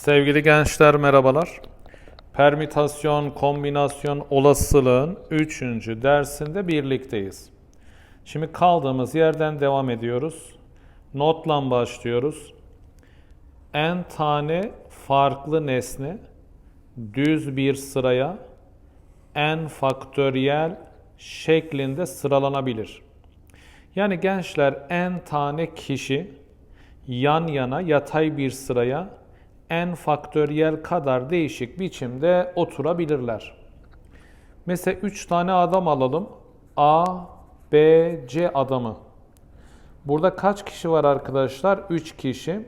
Sevgili gençler merhabalar. Permütasyon, kombinasyon olasılığın 3. dersinde birlikteyiz. Şimdi kaldığımız yerden devam ediyoruz. Notla başlıyoruz. n tane farklı nesne düz bir sıraya n faktöriyel şeklinde sıralanabilir. Yani gençler n tane kişi yan yana yatay bir sıraya n faktöriyel kadar değişik biçimde oturabilirler. Mesela 3 tane adam alalım. A, B, C adamı. Burada kaç kişi var arkadaşlar? 3 kişi.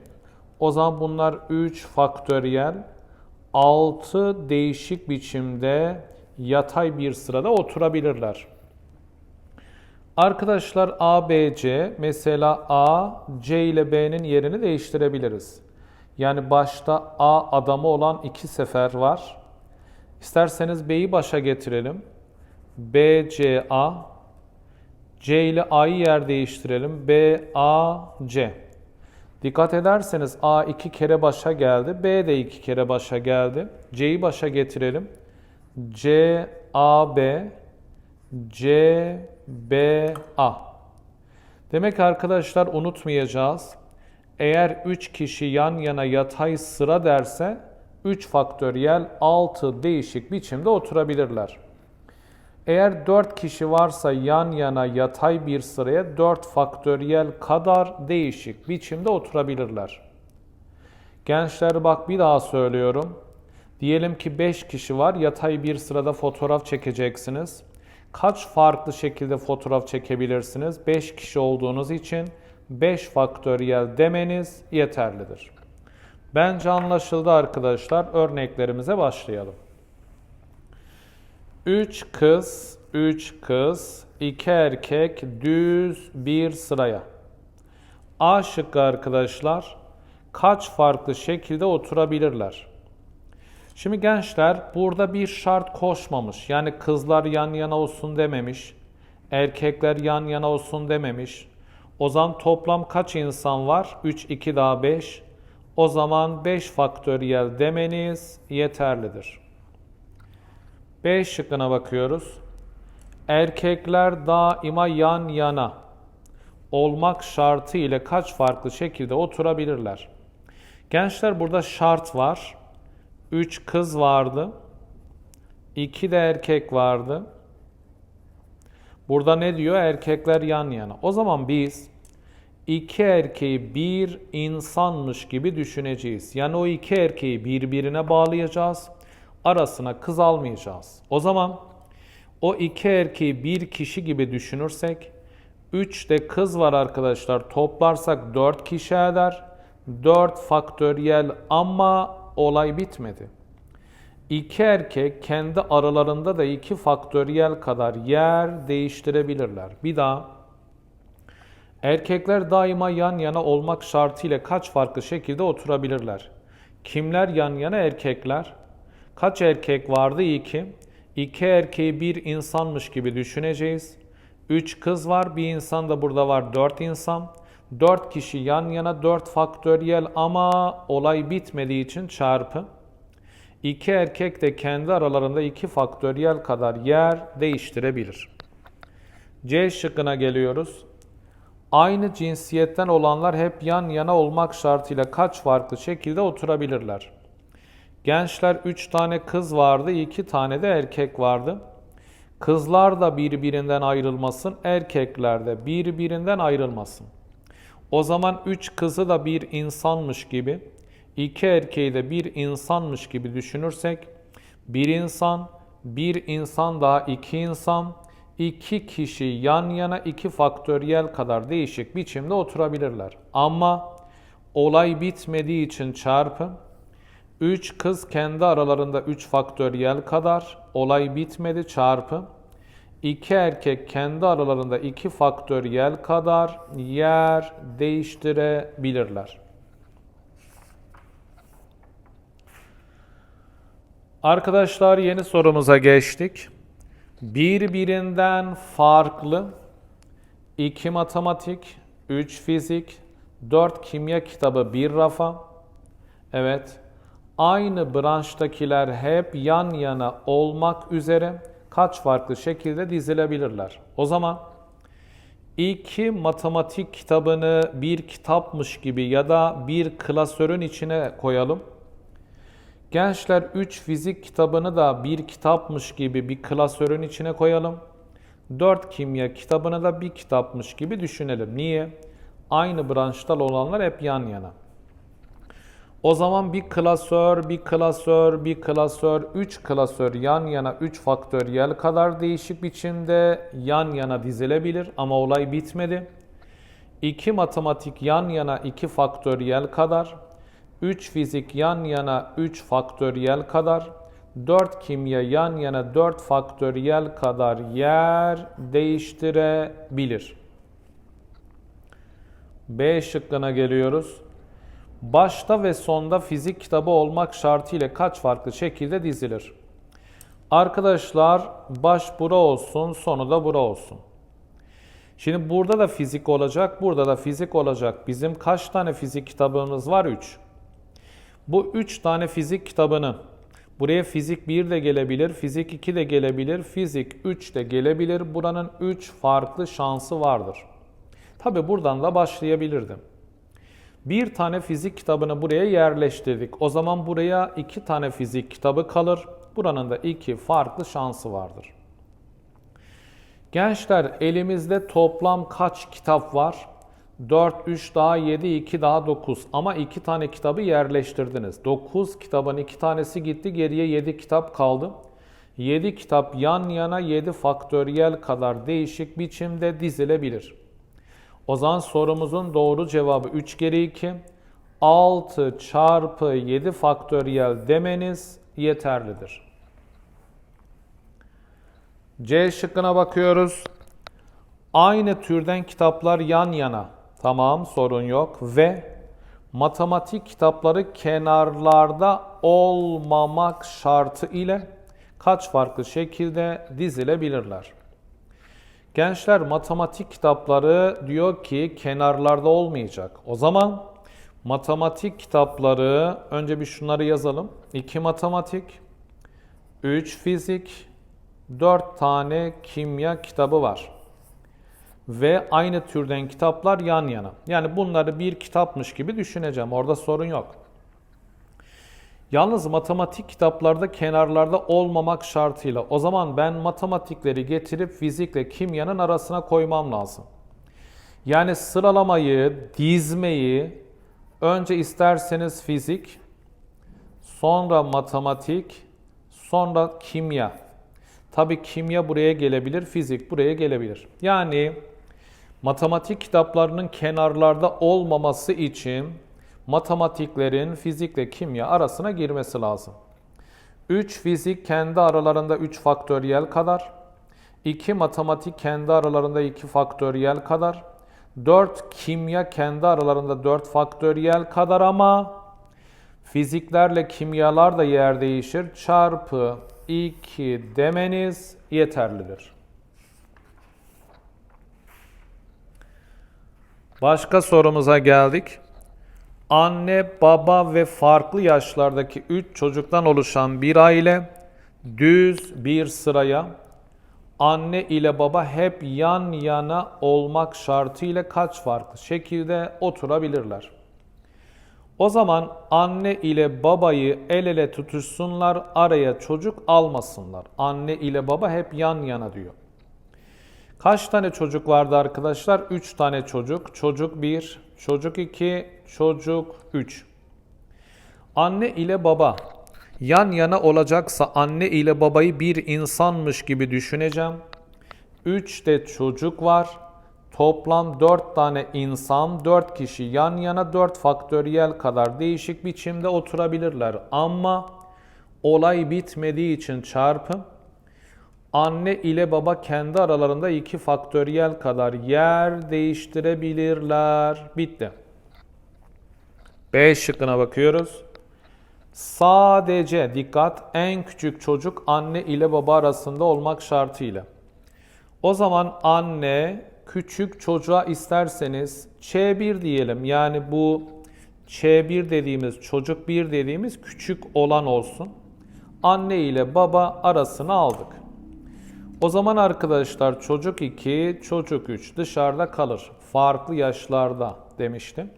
O zaman bunlar 3 faktöriyel 6 değişik biçimde yatay bir sırada oturabilirler. Arkadaşlar A, B, C mesela A, C ile B'nin yerini değiştirebiliriz. Yani başta A adamı olan iki sefer var. İsterseniz B'yi başa getirelim. B, C, A. C ile A'yı yer değiştirelim. B, A, C. Dikkat ederseniz A iki kere başa geldi. B de iki kere başa geldi. C'yi başa getirelim. C, A, B. C, B, A. Demek arkadaşlar unutmayacağız. Eğer 3 kişi yan yana yatay sıra derse 3 faktöriyel 6 değişik biçimde oturabilirler. Eğer 4 kişi varsa yan yana yatay bir sıraya 4 faktöriyel kadar değişik biçimde oturabilirler. Gençler bak bir daha söylüyorum. Diyelim ki 5 kişi var yatay bir sırada fotoğraf çekeceksiniz. Kaç farklı şekilde fotoğraf çekebilirsiniz? 5 kişi olduğunuz için 5 faktöriyel demeniz yeterlidir. Bence anlaşıldı arkadaşlar. Örneklerimize başlayalım. 3 kız, 3 kız, 2 erkek düz bir sıraya. A şıkkı arkadaşlar kaç farklı şekilde oturabilirler? Şimdi gençler burada bir şart koşmamış. Yani kızlar yan yana olsun dememiş. Erkekler yan yana olsun dememiş. O zaman toplam kaç insan var? 3, 2 daha 5. O zaman 5 faktöriyel demeniz yeterlidir. B şıkkına bakıyoruz. Erkekler daima yan yana olmak şartı ile kaç farklı şekilde oturabilirler? Gençler burada şart var. 3 kız vardı. 2 de erkek vardı. Burada ne diyor? Erkekler yan yana. O zaman biz iki erkeği bir insanmış gibi düşüneceğiz. Yani o iki erkeği birbirine bağlayacağız. Arasına kız almayacağız. O zaman o iki erkeği bir kişi gibi düşünürsek 3 de kız var arkadaşlar. Toplarsak 4 kişi eder. 4 faktöriyel ama olay bitmedi. İki erkek kendi aralarında da iki faktöriyel kadar yer değiştirebilirler. Bir daha erkekler daima yan yana olmak şartıyla kaç farklı şekilde oturabilirler? Kimler yan yana erkekler? Kaç erkek vardı? İki. İki erkeği bir insanmış gibi düşüneceğiz. Üç kız var, bir insan da burada var, dört insan. Dört kişi yan yana, dört faktöriyel ama olay bitmediği için çarpı. İki erkek de kendi aralarında iki faktöriyel kadar yer değiştirebilir. C şıkkına geliyoruz. Aynı cinsiyetten olanlar hep yan yana olmak şartıyla kaç farklı şekilde oturabilirler? Gençler 3 tane kız vardı, 2 tane de erkek vardı. Kızlar da birbirinden ayrılmasın, erkekler de birbirinden ayrılmasın. O zaman 3 kızı da bir insanmış gibi, iki erkeği de bir insanmış gibi düşünürsek, bir insan, bir insan daha iki insan, iki kişi yan yana iki faktöriyel kadar değişik biçimde oturabilirler. Ama olay bitmediği için çarpı, 3 kız kendi aralarında 3 faktöriyel kadar, olay bitmedi çarpı, İki erkek kendi aralarında iki faktöriyel kadar yer değiştirebilirler. Arkadaşlar yeni sorumuza geçtik. Birbirinden farklı 2 matematik, 3 fizik, 4 kimya kitabı bir rafa. Evet. aynı branştakiler hep yan yana olmak üzere kaç farklı şekilde dizilebilirler? O zaman iki matematik kitabını bir kitapmış gibi ya da bir klasörün içine koyalım. Gençler 3 fizik kitabını da bir kitapmış gibi bir klasörün içine koyalım. 4 kimya kitabını da bir kitapmış gibi düşünelim. Niye? Aynı branştan olanlar hep yan yana. O zaman bir klasör, bir klasör, bir klasör, 3 klasör yan yana 3 faktöriyel kadar değişik biçimde yan yana dizilebilir ama olay bitmedi. 2 matematik yan yana 2 faktöriyel kadar, 3 fizik yan yana 3 faktöriyel kadar, 4 kimya yan yana 4 faktöriyel kadar yer değiştirebilir. B şıkkına geliyoruz. Başta ve sonda fizik kitabı olmak şartıyla kaç farklı şekilde dizilir? Arkadaşlar baş bura olsun, sonu da bura olsun. Şimdi burada da fizik olacak, burada da fizik olacak. Bizim kaç tane fizik kitabımız var? 3. Bu 3 tane fizik kitabını buraya fizik 1 de gelebilir, fizik 2 de gelebilir, fizik 3 de gelebilir. Buranın 3 farklı şansı vardır. Tabi buradan da başlayabilirdim. Bir tane fizik kitabını buraya yerleştirdik. O zaman buraya iki tane fizik kitabı kalır. Buranın da iki farklı şansı vardır. Gençler elimizde toplam kaç kitap var? 4, 3 daha 7, 2 daha 9. Ama 2 tane kitabı yerleştirdiniz. 9 kitabın 2 tanesi gitti, geriye 7 kitap kaldı. 7 kitap yan yana 7 faktöriyel kadar değişik biçimde dizilebilir. O zaman sorumuzun doğru cevabı 3 kere 2. 6 çarpı 7 faktöriyel demeniz yeterlidir. C şıkkına bakıyoruz. Aynı türden kitaplar yan yana. Tamam sorun yok. Ve matematik kitapları kenarlarda olmamak şartı ile kaç farklı şekilde dizilebilirler? Gençler matematik kitapları diyor ki kenarlarda olmayacak. O zaman matematik kitapları önce bir şunları yazalım. 2 matematik, 3 fizik, 4 tane kimya kitabı var. Ve aynı türden kitaplar yan yana. Yani bunları bir kitapmış gibi düşüneceğim. Orada sorun yok. Yalnız matematik kitaplarda kenarlarda olmamak şartıyla o zaman ben matematikleri getirip fizikle kimyanın arasına koymam lazım. Yani sıralamayı, dizmeyi önce isterseniz fizik, sonra matematik, sonra kimya. Tabi kimya buraya gelebilir, fizik buraya gelebilir. Yani matematik kitaplarının kenarlarda olmaması için matematiklerin fizikle kimya arasına girmesi lazım. 3 fizik kendi aralarında 3 faktöriyel kadar. 2 matematik kendi aralarında 2 faktöriyel kadar. 4 kimya kendi aralarında 4 faktöriyel kadar ama fiziklerle kimyalar da yer değişir. Çarpı 2 demeniz yeterlidir. Başka sorumuza geldik. Anne, baba ve farklı yaşlardaki 3 çocuktan oluşan bir aile düz bir sıraya anne ile baba hep yan yana olmak şartıyla kaç farklı şekilde oturabilirler? O zaman anne ile babayı el ele tutuşsunlar, araya çocuk almasınlar. Anne ile baba hep yan yana diyor. Kaç tane çocuk vardı arkadaşlar? 3 tane çocuk. Çocuk 1, çocuk 2, çocuk 3. Anne ile baba yan yana olacaksa anne ile babayı bir insanmış gibi düşüneceğim. 3 de çocuk var. Toplam 4 tane insan, 4 kişi yan yana 4 faktöriyel kadar değişik biçimde oturabilirler. Ama olay bitmediği için çarpım anne ile baba kendi aralarında 2 faktöriyel kadar yer değiştirebilirler. Bitti. B şıkkına bakıyoruz. Sadece dikkat en küçük çocuk anne ile baba arasında olmak şartıyla. O zaman anne küçük çocuğa isterseniz Ç1 diyelim. Yani bu Ç1 dediğimiz çocuk 1 dediğimiz küçük olan olsun. Anne ile baba arasını aldık. O zaman arkadaşlar çocuk 2, çocuk 3 dışarıda kalır. Farklı yaşlarda demiştim.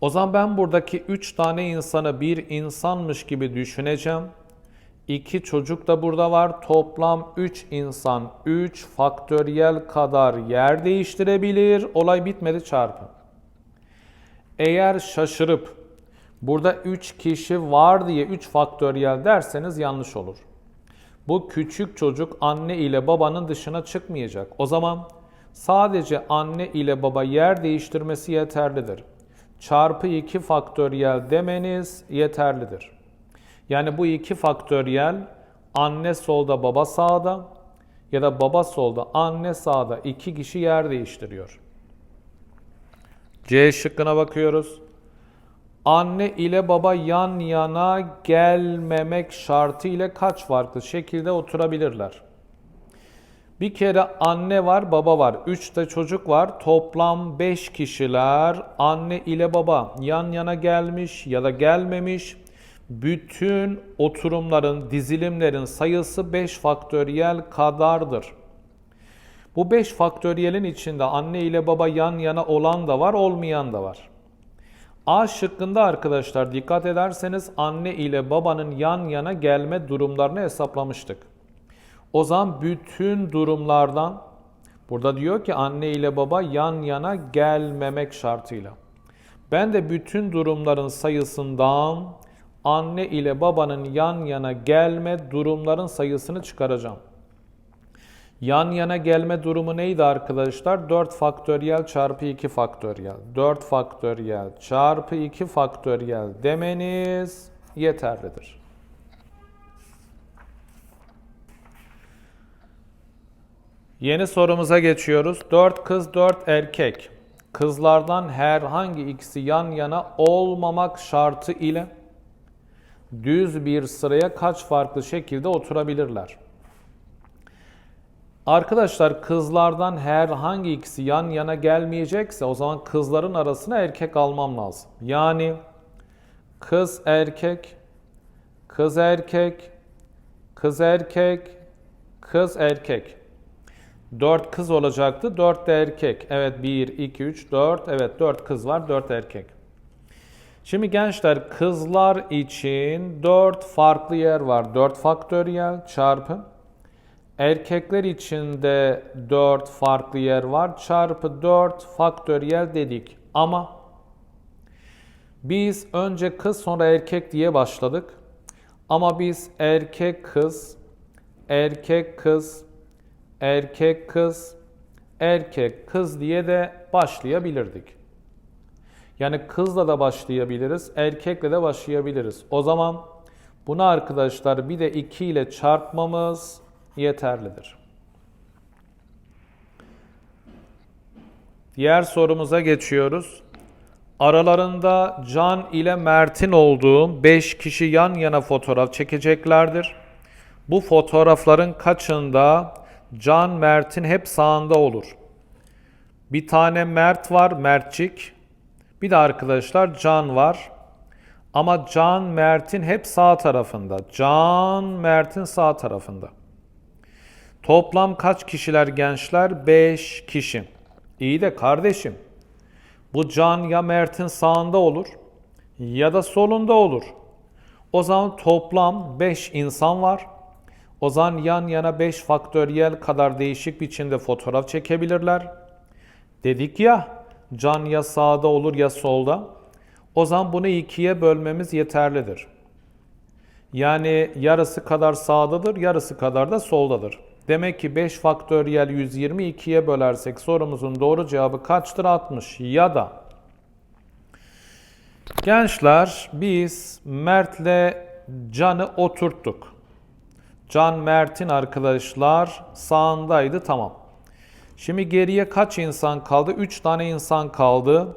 O zaman ben buradaki 3 tane insanı bir insanmış gibi düşüneceğim. 2 çocuk da burada var. Toplam 3 insan 3 faktöriyel kadar yer değiştirebilir. Olay bitmedi çarpı. Eğer şaşırıp burada 3 kişi var diye 3 faktöriyel derseniz yanlış olur. Bu küçük çocuk anne ile babanın dışına çıkmayacak. O zaman sadece anne ile baba yer değiştirmesi yeterlidir. Çarpı 2 faktöriyel demeniz yeterlidir. Yani bu iki faktöriyel anne solda baba sağda ya da baba solda anne sağda iki kişi yer değiştiriyor. C şıkkına bakıyoruz. Anne ile baba yan yana gelmemek şartı ile kaç farklı şekilde oturabilirler? Bir kere anne var, baba var. Üç de çocuk var. Toplam beş kişiler anne ile baba yan yana gelmiş ya da gelmemiş. Bütün oturumların, dizilimlerin sayısı 5 faktöriyel kadardır. Bu 5 faktöriyelin içinde anne ile baba yan yana olan da var, olmayan da var. A şıkkında arkadaşlar dikkat ederseniz anne ile babanın yan yana gelme durumlarını hesaplamıştık. O zaman bütün durumlardan burada diyor ki anne ile baba yan yana gelmemek şartıyla. Ben de bütün durumların sayısından anne ile babanın yan yana gelme durumların sayısını çıkaracağım. Yan yana gelme durumu neydi arkadaşlar? 4 faktöriyel çarpı 2 faktöriyel. 4 faktöriyel çarpı 2 faktöriyel demeniz yeterlidir. Yeni sorumuza geçiyoruz. 4 kız 4 erkek. Kızlardan herhangi ikisi yan yana olmamak şartı ile düz bir sıraya kaç farklı şekilde oturabilirler? Arkadaşlar kızlardan herhangi ikisi yan yana gelmeyecekse o zaman kızların arasına erkek almam lazım. Yani kız erkek, kız erkek, kız erkek, kız erkek. 4 kız olacaktı, 4 de erkek. Evet 1, 2, 3, 4. Evet 4 kız var, 4 erkek. Şimdi gençler kızlar için 4 farklı yer var. 4 faktöriyel çarpı. Erkekler için de 4 farklı yer var. Çarpı 4 faktöriyel dedik. Ama biz önce kız sonra erkek diye başladık. Ama biz erkek kız, erkek kız, erkek kız, erkek kız diye de başlayabilirdik. Yani kızla da başlayabiliriz, erkekle de başlayabiliriz. O zaman bunu arkadaşlar bir de 2 ile çarpmamız yeterlidir. Diğer sorumuza geçiyoruz. Aralarında Can ile Mert'in olduğu 5 kişi yan yana fotoğraf çekeceklerdir. Bu fotoğrafların kaçında Can Mert'in hep sağında olur? Bir tane Mert var, Mertçik. Bir de arkadaşlar Can var. Ama Can Mert'in hep sağ tarafında. Can Mert'in sağ tarafında. Toplam kaç kişiler gençler? 5 kişi. İyi de kardeşim. Bu Can ya Mert'in sağında olur ya da solunda olur. O zaman toplam 5 insan var. O zaman yan yana 5 faktöriyel kadar değişik biçimde fotoğraf çekebilirler. Dedik ya can ya sağda olur ya solda. O zaman bunu ikiye bölmemiz yeterlidir. Yani yarısı kadar sağdadır, yarısı kadar da soldadır. Demek ki 5 faktöriyel 120 ikiye bölersek sorumuzun doğru cevabı kaçtır? 60 ya da Gençler biz Mert'le Can'ı oturttuk. Can Mert'in arkadaşlar sağındaydı tamam. Şimdi geriye kaç insan kaldı? 3 tane insan kaldı.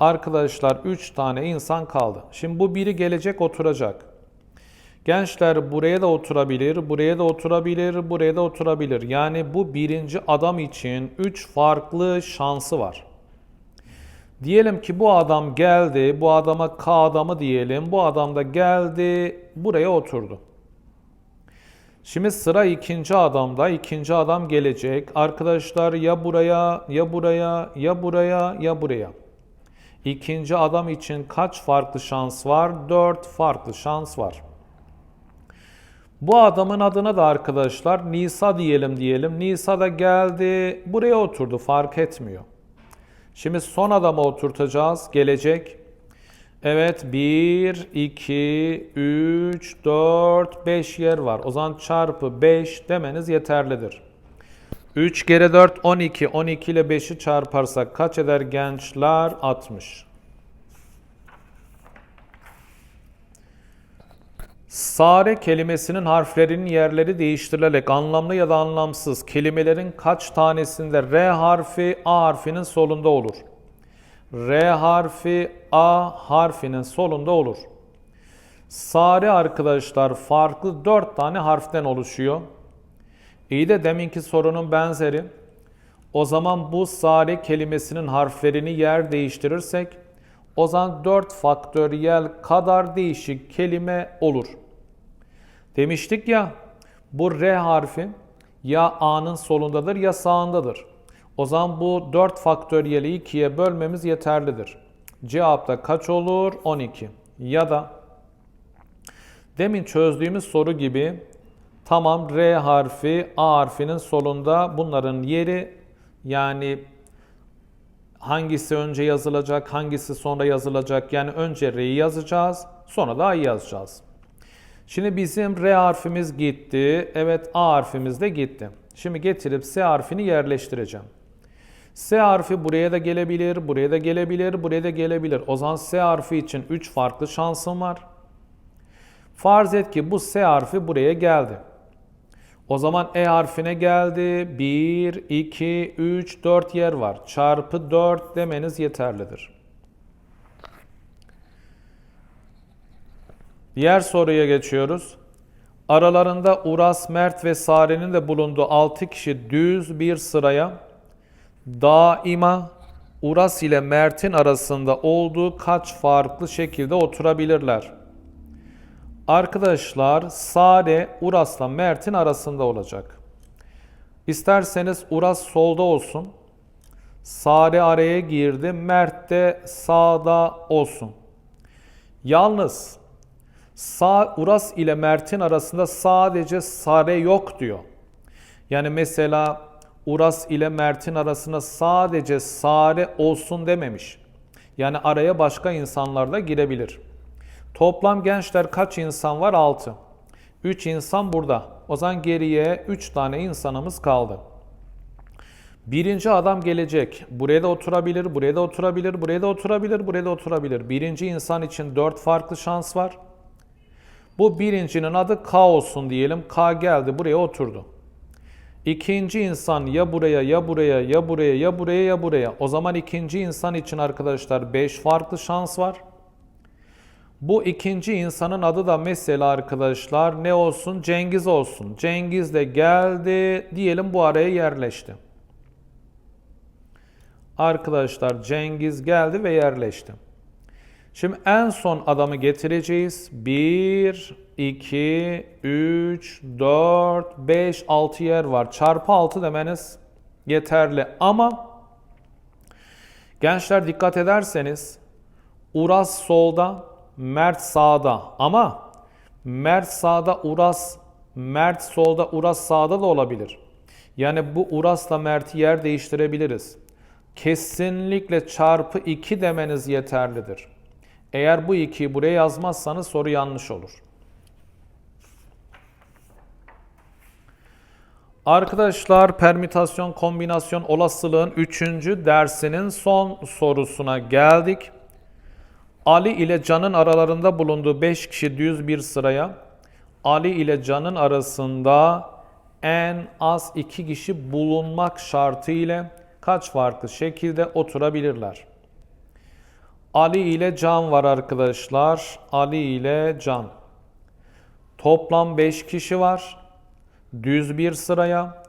Arkadaşlar 3 tane insan kaldı. Şimdi bu biri gelecek oturacak. Gençler buraya da oturabilir, buraya da oturabilir, buraya da oturabilir. Yani bu birinci adam için 3 farklı şansı var. Diyelim ki bu adam geldi, bu adama K adamı diyelim. Bu adam da geldi, buraya oturdu. Şimdi sıra ikinci adamda. İkinci adam gelecek. Arkadaşlar ya buraya, ya buraya, ya buraya, ya buraya. İkinci adam için kaç farklı şans var? 4 farklı şans var. Bu adamın adına da arkadaşlar Nisa diyelim diyelim. Nisa da geldi, buraya oturdu fark etmiyor. Şimdi son adama oturtacağız. Gelecek. Evet 1, 2, 3, 4, 5 yer var. O zaman çarpı 5 demeniz yeterlidir. 3 kere 4 12. 12 ile 5'i çarparsak kaç eder gençler? 60. Sare kelimesinin harflerinin yerleri değiştirilerek anlamlı ya da anlamsız kelimelerin kaç tanesinde R harfi A harfinin solunda olur? R harfi A harfinin solunda olur. Sare arkadaşlar farklı 4 tane harften oluşuyor. İyi de deminki sorunun benzeri. O zaman bu sare kelimesinin harflerini yer değiştirirsek o zaman 4 faktöriyel kadar değişik kelime olur. Demiştik ya bu R harfi ya A'nın solundadır ya sağındadır. O zaman bu 4 faktöriyeli 2'ye bölmemiz yeterlidir. Cevapta kaç olur? 12. Ya da demin çözdüğümüz soru gibi tamam R harfi A harfinin solunda bunların yeri yani hangisi önce yazılacak, hangisi sonra yazılacak. Yani önce R'yi yazacağız, sonra da A'yı yazacağız. Şimdi bizim R harfimiz gitti. Evet A harfimiz de gitti. Şimdi getirip S harfini yerleştireceğim. S harfi buraya da gelebilir, buraya da gelebilir, buraya da gelebilir. O zaman S harfi için 3 farklı şansım var. Farz et ki bu S harfi buraya geldi. O zaman E harfine geldi. 1, 2, 3, 4 yer var. Çarpı 4 demeniz yeterlidir. Diğer soruya geçiyoruz. Aralarında Uras, Mert ve Sare'nin de bulunduğu 6 kişi düz bir sıraya daima Uras ile Mert'in arasında olduğu kaç farklı şekilde oturabilirler? Arkadaşlar Sare Uras'la Mert'in arasında olacak. İsterseniz Uras solda olsun. Sare araya girdi. Mert de sağda olsun. Yalnız sağ Uras ile Mert'in arasında sadece Sare yok diyor. Yani mesela Uras ile Mert'in arasında sadece Sare olsun dememiş. Yani araya başka insanlar da girebilir. Toplam gençler kaç insan var? 6. 3 insan burada. O zaman geriye 3 tane insanımız kaldı. Birinci adam gelecek. Buraya da oturabilir, buraya da oturabilir, buraya da oturabilir, buraya da oturabilir. Birinci insan için 4 farklı şans var. Bu birincinin adı K olsun diyelim. K geldi buraya oturdu. İkinci insan ya buraya ya buraya ya buraya ya buraya ya buraya. O zaman ikinci insan için arkadaşlar 5 farklı şans var. Bu ikinci insanın adı da mesela arkadaşlar ne olsun? Cengiz olsun. Cengiz de geldi diyelim bu araya yerleşti. Arkadaşlar Cengiz geldi ve yerleşti. Şimdi en son adamı getireceğiz. 1, 2, 3, 4, 5, 6 yer var. Çarpı 6 demeniz yeterli. Ama gençler dikkat ederseniz Uras solda, Mert sağda. Ama Mert sağda, Uras, Mert solda, Uras sağda da olabilir. Yani bu Uras'la Mert'i yer değiştirebiliriz. Kesinlikle çarpı 2 demeniz yeterlidir. Eğer bu 2'yi buraya yazmazsanız soru yanlış olur. Arkadaşlar permütasyon kombinasyon olasılığın 3. dersinin son sorusuna geldik. Ali ile Can'ın aralarında bulunduğu 5 kişi düz bir sıraya Ali ile Can'ın arasında en az 2 kişi bulunmak şartı ile kaç farklı şekilde oturabilirler? Ali ile Can var arkadaşlar. Ali ile Can. Toplam 5 kişi var. Düz bir sıraya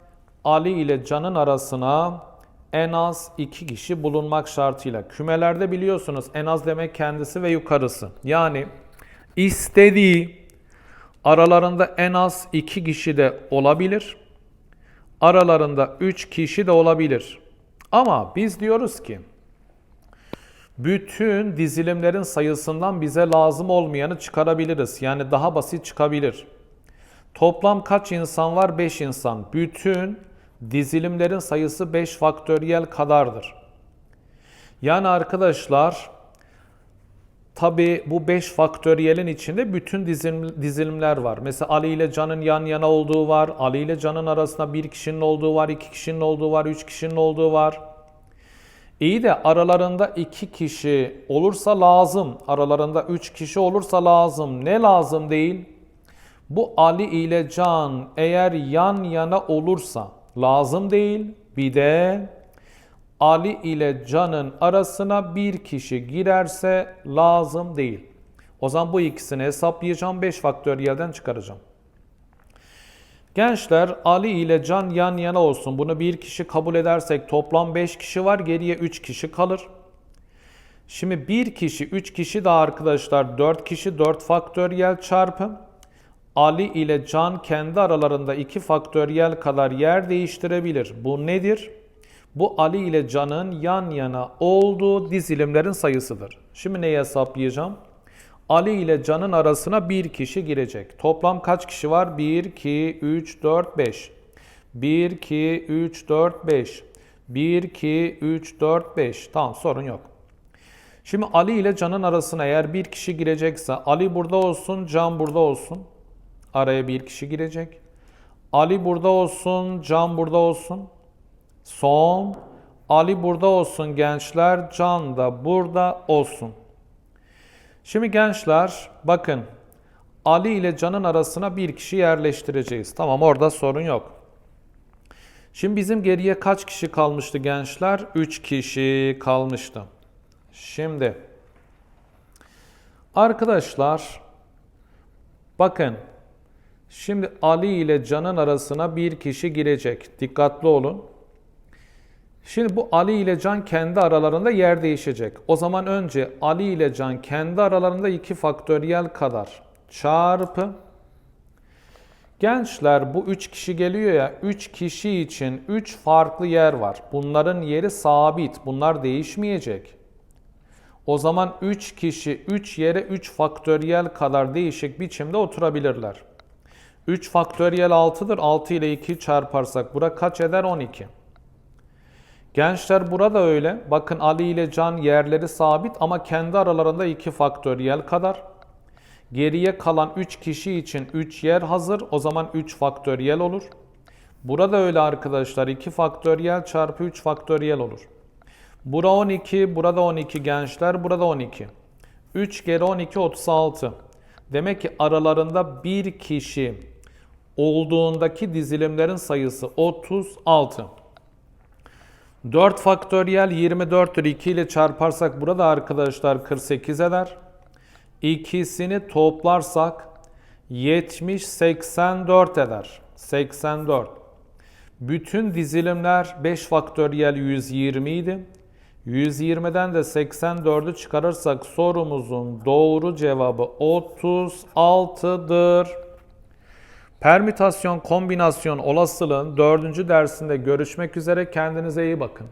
Ali ile Can'ın arasına en az iki kişi bulunmak şartıyla. Kümelerde biliyorsunuz en az demek kendisi ve yukarısı. Yani istediği aralarında en az iki kişi de olabilir. Aralarında üç kişi de olabilir. Ama biz diyoruz ki bütün dizilimlerin sayısından bize lazım olmayanı çıkarabiliriz. Yani daha basit çıkabilir. Toplam kaç insan var? 5 insan. Bütün dizilimlerin sayısı 5 faktöriyel kadardır. Yani arkadaşlar tabi bu 5 faktöriyelin içinde bütün dizilim, dizilimler var. Mesela Ali ile Can'ın yan yana olduğu var. Ali ile Can'ın arasında bir kişinin olduğu var, iki kişinin olduğu var, üç kişinin olduğu var. İyi de aralarında iki kişi olursa lazım. Aralarında üç kişi olursa lazım. Ne lazım değil? Bu Ali ile Can eğer yan yana olursa lazım değil. Bir de Ali ile Can'ın arasına bir kişi girerse lazım değil. O zaman bu ikisini hesaplayacağım. 5 faktöriyelden çıkaracağım. Gençler Ali ile Can yan yana olsun. Bunu bir kişi kabul edersek toplam 5 kişi var. Geriye 3 kişi kalır. Şimdi bir kişi 3 kişi daha arkadaşlar 4 kişi 4 faktöriyel çarpı. Ali ile Can kendi aralarında 2 faktöriyel kadar yer değiştirebilir. Bu nedir? Bu Ali ile Can'ın yan yana olduğu dizilimlerin sayısıdır. Şimdi neyi hesaplayacağım? Ali ile Can'ın arasına bir kişi girecek. Toplam kaç kişi var? 1, 2, 3, 4, 5. 1, 2, 3, 4, 5. 1, 2, 3, 4, 5. Tamam sorun yok. Şimdi Ali ile Can'ın arasına eğer bir kişi girecekse Ali burada olsun, Can burada olsun. Araya bir kişi girecek. Ali burada olsun, Can burada olsun. Son. Ali burada olsun gençler, Can da burada olsun. Şimdi gençler bakın Ali ile Can'ın arasına bir kişi yerleştireceğiz. Tamam orada sorun yok. Şimdi bizim geriye kaç kişi kalmıştı gençler? 3 kişi kalmıştı. Şimdi arkadaşlar bakın şimdi Ali ile Can'ın arasına bir kişi girecek. Dikkatli olun. Şimdi bu Ali ile Can kendi aralarında yer değişecek. O zaman önce Ali ile Can kendi aralarında 2 faktöriyel kadar çarpı Gençler bu 3 kişi geliyor ya 3 kişi için 3 farklı yer var. Bunların yeri sabit. Bunlar değişmeyecek. O zaman 3 kişi 3 yere 3 faktöriyel kadar değişik biçimde oturabilirler. 3 faktöriyel 6'dır. 6 ile 2 çarparsak bura kaç eder? 12. Gençler burada öyle. Bakın Ali ile Can yerleri sabit ama kendi aralarında 2 faktöriyel kadar. Geriye kalan 3 kişi için 3 yer hazır. O zaman 3 faktöriyel olur. Burada öyle arkadaşlar. 2 faktöriyel çarpı 3 faktöriyel olur. Bura 12, burada 12 gençler, burada 12. 3 kere 12 36. Demek ki aralarında bir kişi olduğundaki dizilimlerin sayısı 36. 4 faktöriyel 24'tür. 2 ile çarparsak burada arkadaşlar 48 eder. İkisini toplarsak 70 84 eder. 84. Bütün dizilimler 5 faktöriyel 120 idi. 120'den de 84'ü çıkarırsak sorumuzun doğru cevabı 36'dır. Permütasyon kombinasyon olasılığın 4. dersinde görüşmek üzere kendinize iyi bakın.